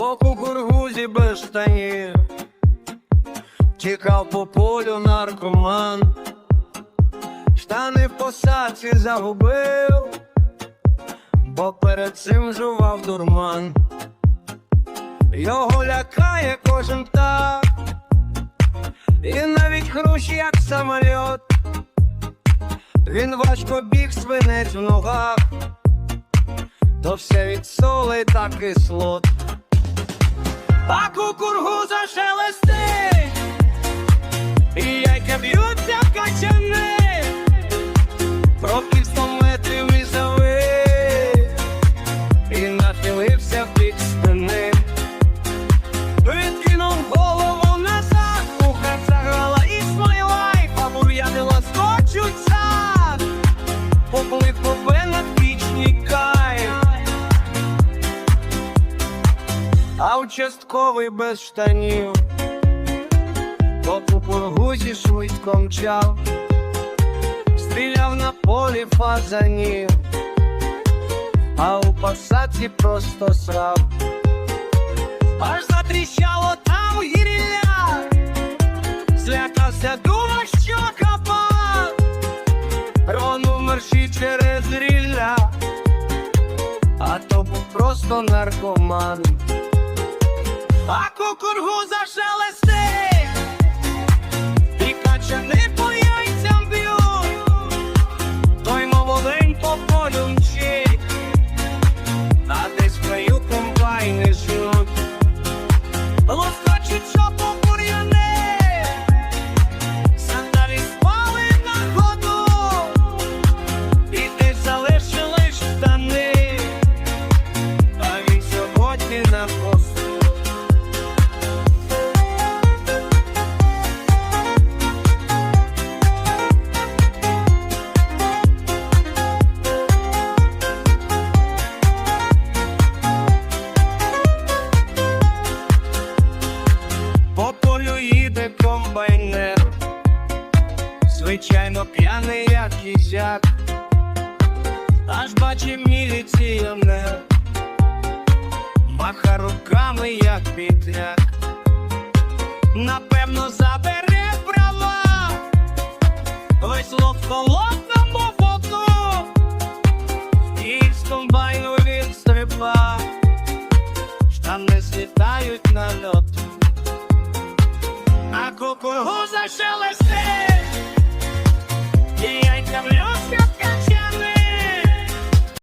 по кукургузі без штанів, тікав по полю наркоман, штани в посадці загубив, бо перед цим жував дурман. Його лякає кожен птах, і навіть хрущ, як самольот. Він важко біг свинець в ногах, то все від солей та кислот. А кукургуза шелестить, і А участковий без штанів, по кукургузі швидко мчав, стріляв на полі фазанів, а у посадці просто срав. Аж затріщало там гірля, злякався, думав, що капав, ронув мерші через рілля, а то був просто наркоман. А кукургуза шелестить, звичайно п'яний як кізяк, аж бачив міліціонер, маха руками як підряк, напевно забере права, весь лоб холодному фото, і з комбайну він стриба, штани злітають на льот. А кукуруза шелестить